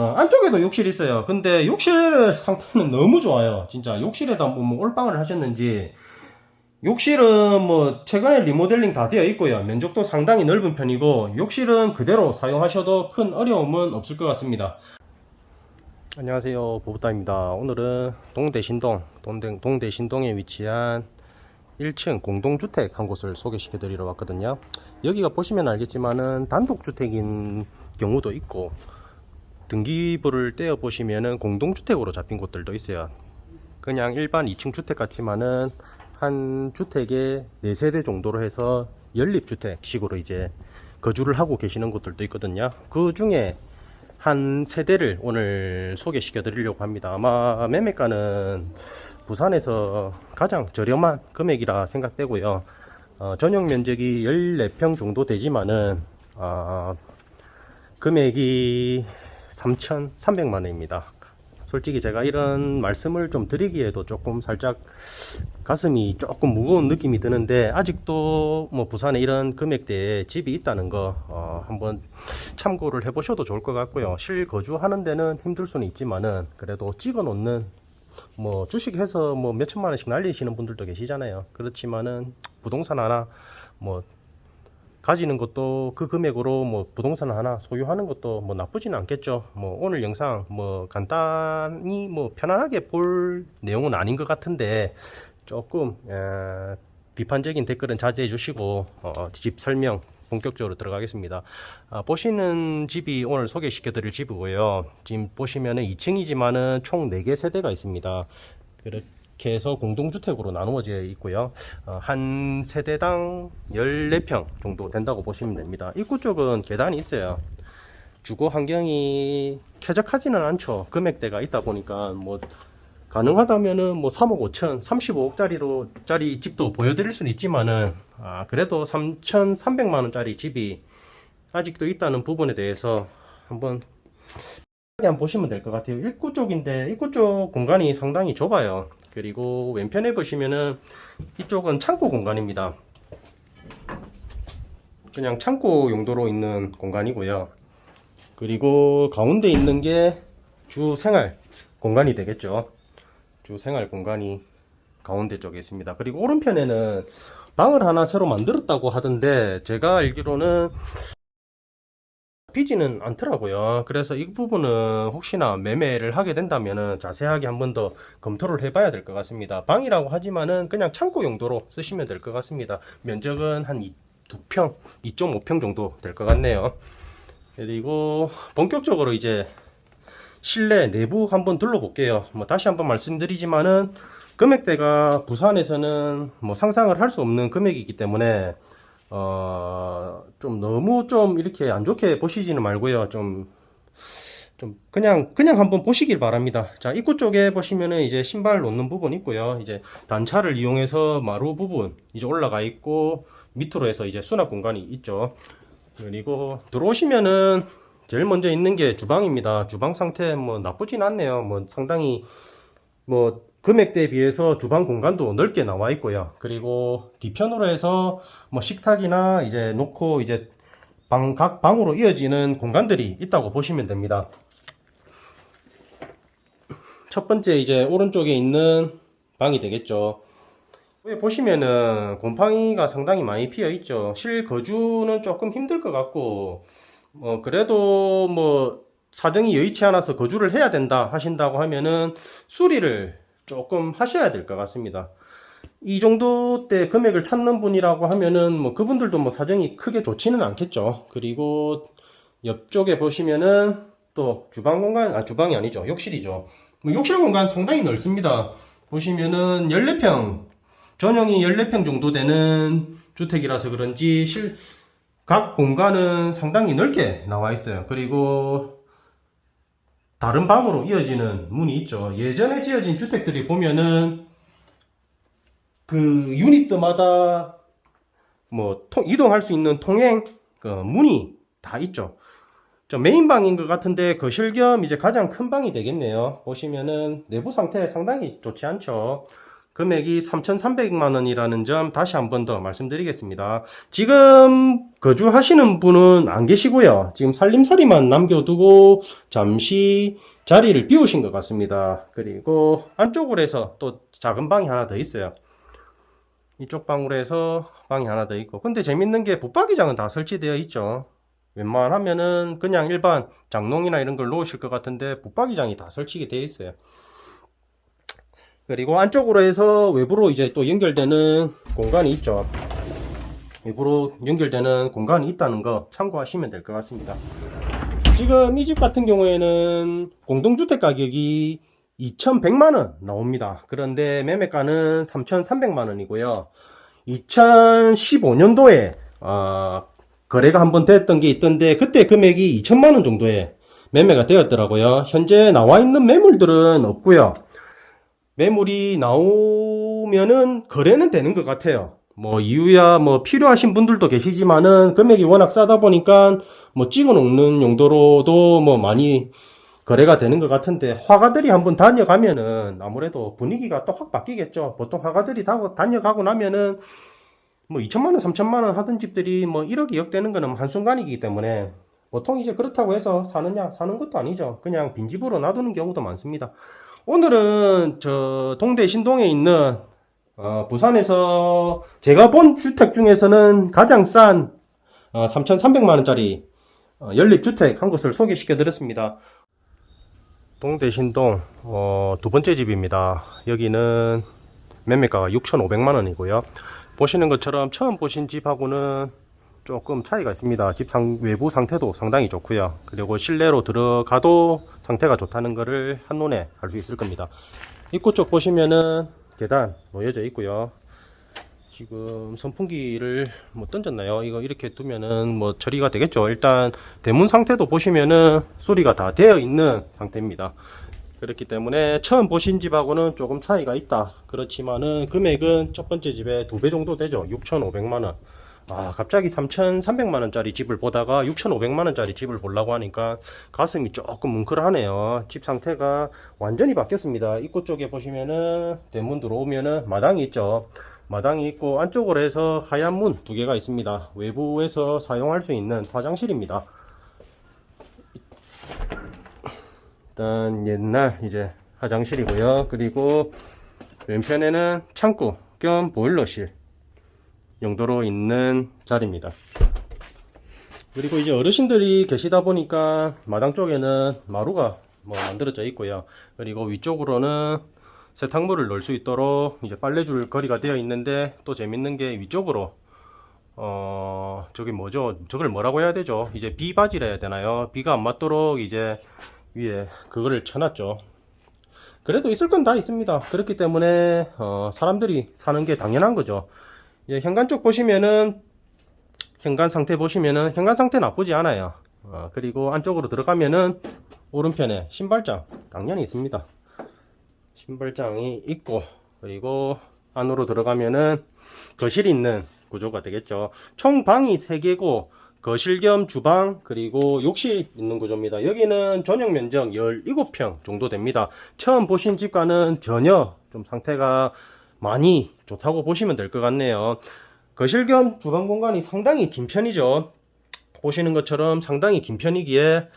어, 안쪽에도 욕실 있어요. 근데 욕실 상태는 너무 좋아요. 진짜 욕실에다 뭐, 뭐 올방을 하셨는지 욕실은 뭐 최근에 리모델링 다 되어 있고요. 면적도 상당히 넓은 편이고 욕실은 그대로 사용하셔도 큰 어려움은 없을 것 같습니다. 안녕하세요. 보부다입니다. 오늘은 동대신동, 동대, 동대신동에 위치한 1층 공동주택 한 곳을 소개시켜 드리러 왔거든요. 여기가 보시면 알겠지만은 단독주택인 경우도 있고 등기부를 떼어 보시면은 공동주택으로 잡힌 곳들도 있어요. 그냥 일반 2층 주택 같지만은 한 주택에 4세대 정도로 해서 연립주택식으로 이제 거주를 하고 계시는 곳들도 있거든요. 그 중에 한 세대를 오늘 소개시켜 드리려고 합니다. 아마 매매가는 부산에서 가장 저렴한 금액이라 생각되고요. 어, 전용 면적이 14평 정도 되지만은, 어, 금액이 3,300만 원입니다. 솔직히 제가 이런 말씀을 좀 드리기에도 조금 살짝 가슴이 조금 무거운 느낌이 드는데 아직도 뭐 부산에 이런 금액대에 집이 있다는 거 어, 한번 참고를 해보셔도 좋을 것 같고요. 실거주하는 데는 힘들 수는 있지만은 그래도 찍어 놓는 뭐 주식해서 뭐 몇천만 원씩 날리시는 분들도 계시잖아요. 그렇지만은 부동산 하나 뭐 가지는 것도 그 금액으로 뭐 부동산 하나 소유하는 것도 뭐 나쁘지는 않겠죠. 뭐 오늘 영상 뭐 간단히 뭐 편안하게 볼 내용은 아닌 것 같은데 조금 에, 비판적인 댓글은 자제해 주시고 어, 집 설명 본격적으로 들어가겠습니다. 아, 보시는 집이 오늘 소개시켜 드릴 집이고요. 지금 보시면은 2층이지만은 총 4개 세대가 있습니다. 그렇게 해서 공동주택으로 나누어져 있고요. 어, 한 세대당 14평 정도 된다고 보시면 됩니다. 입구 쪽은 계단이 있어요. 주거 환경이 쾌적하지는 않죠. 금액대가 있다 보니까 뭐 가능하다면은 뭐 3억 5천, 35억짜리로 짜리 집도 보여드릴 수는 있지만은 아 그래도 3,300만 원짜리 집이 아직도 있다는 부분에 대해서 한번 한번 보시면 될 것 같아요. 입구 쪽인데 입구 쪽 공간이 상당히 좁아요. 그리고 왼편에 보시면은 이쪽은 창고 공간입니다. 그냥 창고 용도로 있는 공간이고요. 그리고 가운데 있는 게 주 생활 공간이 되겠죠. 주 생활 공간이 가운데 쪽에 있습니다. 그리고 오른편에는 방을 하나 새로 만들었다고 하던데 제가 알기로는 비지는 않더라고요. 그래서 이 부분은 혹시나 매매를 하게 된다면 자세하게 한 번 더 검토를 해봐야 될 것 같습니다. 방이라고 하지만은 그냥 창고 용도로 쓰시면 될 것 같습니다. 면적은 한 2평, 2.5평 정도 될 것 같네요. 그리고 본격적으로 이제 실내 내부 한번 둘러볼게요. 뭐 다시 한번 말씀드리지만은 금액대가 부산에서는 뭐 상상을 할 수 없는 금액이기 때문에 어, 좀 너무 좀 이렇게 안 좋게 보시지는 말고요. 좀, 좀 그냥, 그냥 한번 보시길 바랍니다. 자, 입구 쪽에 보시면은 이제 신발 놓는 부분 있고요. 이제 단차를 이용해서 마루 부분 이제 올라가 있고 밑으로 해서 이제 수납 공간이 있죠. 그리고 들어오시면은 제일 먼저 있는 게 주방입니다. 주방 상태 뭐 나쁘진 않네요. 뭐 상당히 뭐 금액대에 비해서 주방 공간도 넓게 나와 있고요. 그리고 뒤편으로 해서 뭐 식탁이나 이제 놓고 이제 방, 각 방으로 이어지는 공간들이 있다고 보시면 됩니다. 첫 번째 이제 오른쪽에 있는 방이 되겠죠. 보시면은 곰팡이가 상당히 많이 피어 있죠. 실거주는 조금 힘들 것 같고, 어, 그래도 뭐 사정이 여의치 않아서 거주를 해야 된다 하신다고 하면은 수리를 조금 하셔야 될 것 같습니다. 이 정도 때 금액을 찾는 분이라고 하면은 뭐 그분들도 뭐 사정이 크게 좋지는 않겠죠. 그리고 옆쪽에 보시면은 또 주방 공간, 아 주방이 아니죠. 욕실이죠. 뭐 욕실 공간 상당히 넓습니다. 보시면은 14평, 전용이 14평 정도 되는 주택이라서 그런지 실, 각 공간은 상당히 넓게 나와 있어요. 그리고 다른 방으로 이어지는 문이 있죠. 예전에 지어진 주택들이 보면은 그 유닛들마다 뭐 통- 이동할 수 있는 통행 그 문이 다 있죠. 저 메인 방인 것 같은데 거실 겸 이제 가장 큰 방이 되겠네요. 보시면은 내부 상태 상당히 좋지 않죠. 금액이 3,300만 원이라는 점 다시 한 번 더 말씀드리겠습니다. 지금 거주하시는 분은 안 계시고요. 지금 살림살이만 남겨두고 잠시 자리를 비우신 것 같습니다. 그리고 안쪽으로 해서 또 작은 방이 하나 더 있어요. 이쪽 방으로 해서 방이 하나 더 있고. 근데 재밌는 게 붙박이장은 다 설치되어 있죠. 웬만하면은 그냥 일반 장롱이나 이런 걸 놓으실 것 같은데 붙박이장이 다 설치가 되어 있어요. 그리고 안쪽으로 해서 외부로 이제 또 연결되는 공간이 있죠. 외부로 연결되는 공간이 있다는 거 참고하시면 될 것 같습니다. 지금 이 집 같은 경우에는 공동주택 가격이 2,100만원 나옵니다. 그런데 매매가는 3,300만원이고요. 2015년도에, 아, 거래가 한번 됐던 게 있던데, 그때 금액이 2천만 원 정도에 매매가 되었더라고요. 현재 나와 있는 매물들은 없고요. 매물이 나오면은 거래는 되는 것 같아요. 뭐 이유야 뭐 필요하신 분들도 계시지만은 금액이 워낙 싸다 보니까 뭐 찍어 놓는 용도로도 뭐 많이 거래가 되는 것 같은데 화가들이 한번 다녀가면은 아무래도 분위기가 또 확 바뀌겠죠. 보통 화가들이 다 다녀가고 나면은 뭐 2천만 원, 3천만 원 하던 집들이 뭐 1억, 2억 되는 거는 한순간이기 때문에 보통 이제 그렇다고 해서 사느냐 사는 것도 아니죠. 그냥 빈집으로 놔두는 경우도 많습니다. 오늘은 저 동대 신동에 있는 어, 부산에서 제가 본 주택 중에서는 가장 싼 어, 3,300만 원짜리 어, 연립주택 한 곳을 소개시켜 드렸습니다. 동대 신동 어, 두 번째 집입니다. 여기는 매매가가 6,500만 원이고요. 보시는 것처럼 처음 보신 집하고는 조금 차이가 있습니다. 집 상, 외부 상태도 상당히 좋고요. 그리고 실내로 들어가도 상태가 좋다는 것을 한눈에 알 수 있을 겁니다. 입구 쪽 보시면은 계단 놓여져 있고요. 지금 선풍기를 뭐 던졌나요? 이거 이렇게 두면은 뭐 처리가 되겠죠. 일단 대문 상태도 보시면은 수리가 다 되어 있는 상태입니다. 그렇기 때문에 처음 보신 집하고는 조금 차이가 있다. 그렇지만은 금액은 첫 번째 집에 두 배 정도 되죠. 6,500만 원. 아, 갑자기 3,300만 원짜리 집을 보다가 6,500만 원짜리 집을 보려고 하니까 가슴이 조금 뭉클하네요. 집 상태가 완전히 바뀌었습니다. 입구 쪽에 보시면은 대문 들어오면은 마당이 있죠. 마당이 있고 안쪽으로 해서 하얀 문 두 개가 있습니다. 외부에서 사용할 수 있는 화장실입니다. 일단 옛날 이제 화장실이고요. 그리고 왼편에는 창고 겸 보일러실 용도로 있는 자리입니다. 그리고 이제 어르신들이 계시다 보니까 마당 쪽에는 마루가 뭐 만들어져 있고요. 그리고 위쪽으로는 세탁물을 넣을 수 있도록 이제 빨래줄 거리가 되어 있는데 또 재밌는 게 위쪽으로 어 저기 뭐죠? 저걸 뭐라고 해야 되죠? 이제 비바지라 해야 되나요? 비가 안 맞도록 이제 위에 그거를 쳐놨죠. 그래도 있을 건 다 있습니다. 그렇기 때문에 어, 사람들이 사는 게 당연한 거죠. 이제 현관 쪽 보시면은 현관 상태 보시면은 현관 상태 나쁘지 않아요. 어, 그리고 안쪽으로 들어가면은 오른편에 신발장 당연히 있습니다. 신발장이 있고 그리고 안으로 들어가면은 거실이 있는 구조가 되겠죠. 총 방이 3개고 거실 겸 주방 그리고 욕실 있는 구조입니다. 여기는 전용 면적 17평 정도 됩니다. 처음 보신 집과는 전혀 좀 상태가 많이 좋다고 보시면 될 것 같네요. 거실 겸 주방 공간이 상당히 긴 편이죠. 보시는 것처럼 상당히 긴 편이기에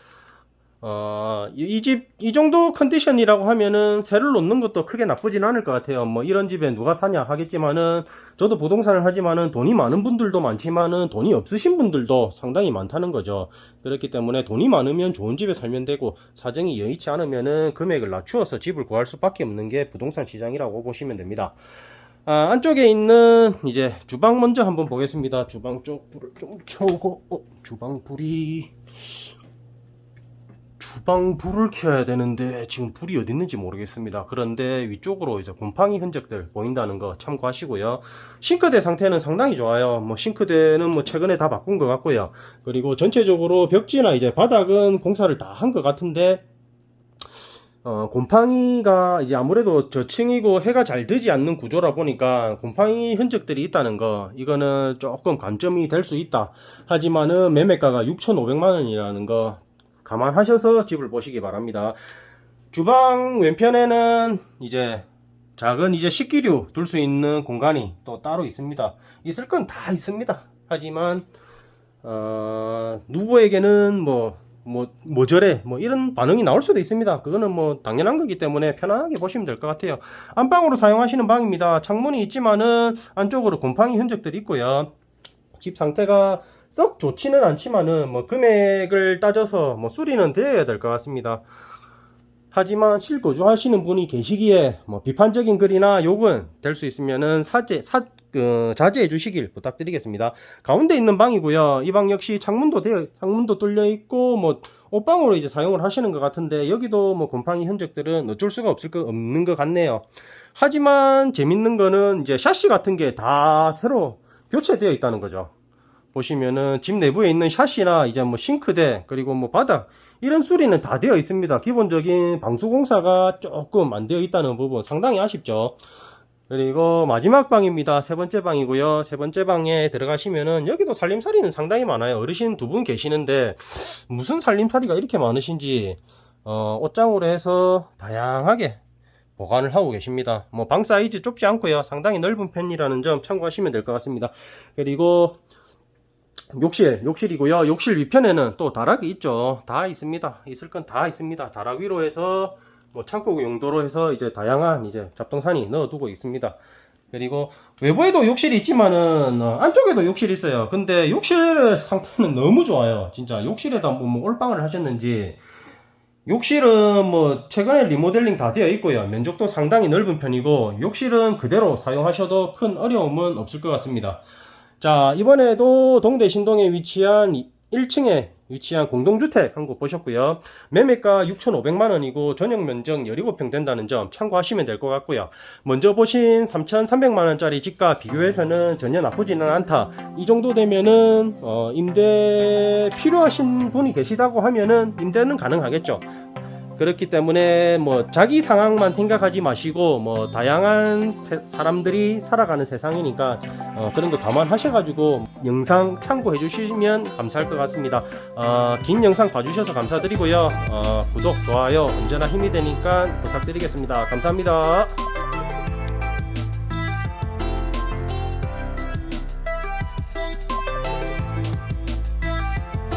어, 이 집, 이 정도 컨디션이라고 하면은 새를 놓는 것도 크게 나쁘진 않을 것 같아요. 뭐 이런 집에 누가 사냐 하겠지만은 저도 부동산을 하지만은 돈이 많은 분들도 많지만은 돈이 없으신 분들도 상당히 많다는 거죠. 그렇기 때문에 돈이 많으면 좋은 집에 살면 되고 사정이 여의치 않으면은 금액을 낮추어서 집을 구할 수밖에 없는 게 부동산 시장이라고 보시면 됩니다. 아, 안쪽에 있는 이제 주방 먼저 한번 보겠습니다. 주방 쪽 불을 좀 켜고, 어, 주방 불이 주방 불을 켜야 되는데 지금 불이 어디 있는지 모르겠습니다. 그런데 위쪽으로 이제 곰팡이 흔적들 보인다는 거 참고하시고요. 싱크대 상태는 상당히 좋아요. 뭐 싱크대는 뭐 최근에 다 바꾼 것 같고요. 그리고 전체적으로 벽지나 이제 바닥은 공사를 다 한 것 같은데 어, 곰팡이가 이제 아무래도 저층이고 해가 잘 되지 않는 구조라 보니까 곰팡이 흔적들이 있다는 거, 이거는 조금 관점이 될 수 있다. 하지만은 매매가가 6,500만 원이라는 거 감안하셔서 집을 보시기 바랍니다. 주방 왼편에는 이제 작은 이제 식기류 둘 수 있는 공간이 또 따로 있습니다. 있을 건 다 있습니다. 하지만 어, 누구에게는 뭐, 뭐, 뭐 저래, 뭐 이런 반응이 나올 수도 있습니다. 그거는 뭐 당연한 거기 때문에 편안하게 보시면 될 것 같아요. 안방으로 사용하시는 방입니다. 창문이 있지만은 안쪽으로 곰팡이 흔적들이 있고요. 집 상태가 썩 좋지는 않지만은 뭐 금액을 따져서 뭐 수리는 되어야 될 것 같습니다. 하지만 실거주 하시는 분이 계시기에 뭐 비판적인 글이나 욕은 될 수 있으면은 사제 사 그, 자제해 주시길 부탁드리겠습니다. 가운데 있는 방이고요. 이 방 역시 창문도 되어 창문도 뚫려 있고 뭐 옷방으로 이제 사용을 하시는 것 같은데 여기도 뭐 곰팡이 흔적들은 어쩔 수가 없을 거 없는 것 같네요. 하지만 재밌는 거는 이제 샤시 같은 게 다 새로 교체되어 있다는 거죠. 보시면은 집 내부에 있는 샤시나 이제 뭐 싱크대 그리고 뭐 바닥 이런 수리는 다 되어 있습니다. 기본적인 방수공사가 조금 안 되어 있다는 부분 상당히 아쉽죠. 그리고 마지막 방입니다. 세 번째 방이고요. 세 번째 방에 들어가시면은 여기도 살림살이는 상당히 많아요. 어르신 두 분 계시는데 무슨 살림살이가 이렇게 많으신지 어, 옷장으로 해서 다양하게 보관을 하고 계십니다. 뭐 방 사이즈 좁지 않고요. 상당히 넓은 편이라는 점 참고하시면 될 것 같습니다. 그리고 욕실, 욕실이고요. 욕실 위편에는 또 다락이 있죠. 다 있습니다. 있을 건 다 있습니다. 다락 위로 해서 뭐 창고 용도로 해서 이제 다양한 이제 잡동산이 넣어두고 있습니다. 그리고 외부에도 욕실이 있지만은 어, 안쪽에도 욕실이 있어요. 근데 욕실 상태는 너무 좋아요. 진짜 욕실에다 뭐, 뭐 올방을 하셨는지 욕실은 뭐 최근에 리모델링 다 되어 있고요. 면적도 상당히 넓은 편이고 욕실은 그대로 사용하셔도 큰 어려움은 없을 것 같습니다. 자, 이번에도 동대 신동에 위치한 1층에 위치한 공동주택 한 곳 보셨고요. 매매가 6,500만 원이고 전용 면적 17평 된다는 점 참고하시면 될 것 같고요. 먼저 보신 3,300만 원짜리 집과 비교해서는 전혀 나쁘지는 않다. 이 정도 되면은 어, 임대 필요하신 분이 계시다고 하면은 임대는 가능하겠죠. 그렇기 때문에 뭐 자기 상황만 생각하지 마시고 뭐 다양한 세- 사람들이 살아가는 세상이니까 어, 그런 거 감안하셔가지고 영상 참고해 주시면 감사할 것 같습니다. 어, 긴 영상 봐주셔서 감사드리고요. 어, 구독, 좋아요 언제나 힘이 되니까 부탁드리겠습니다. 감사합니다.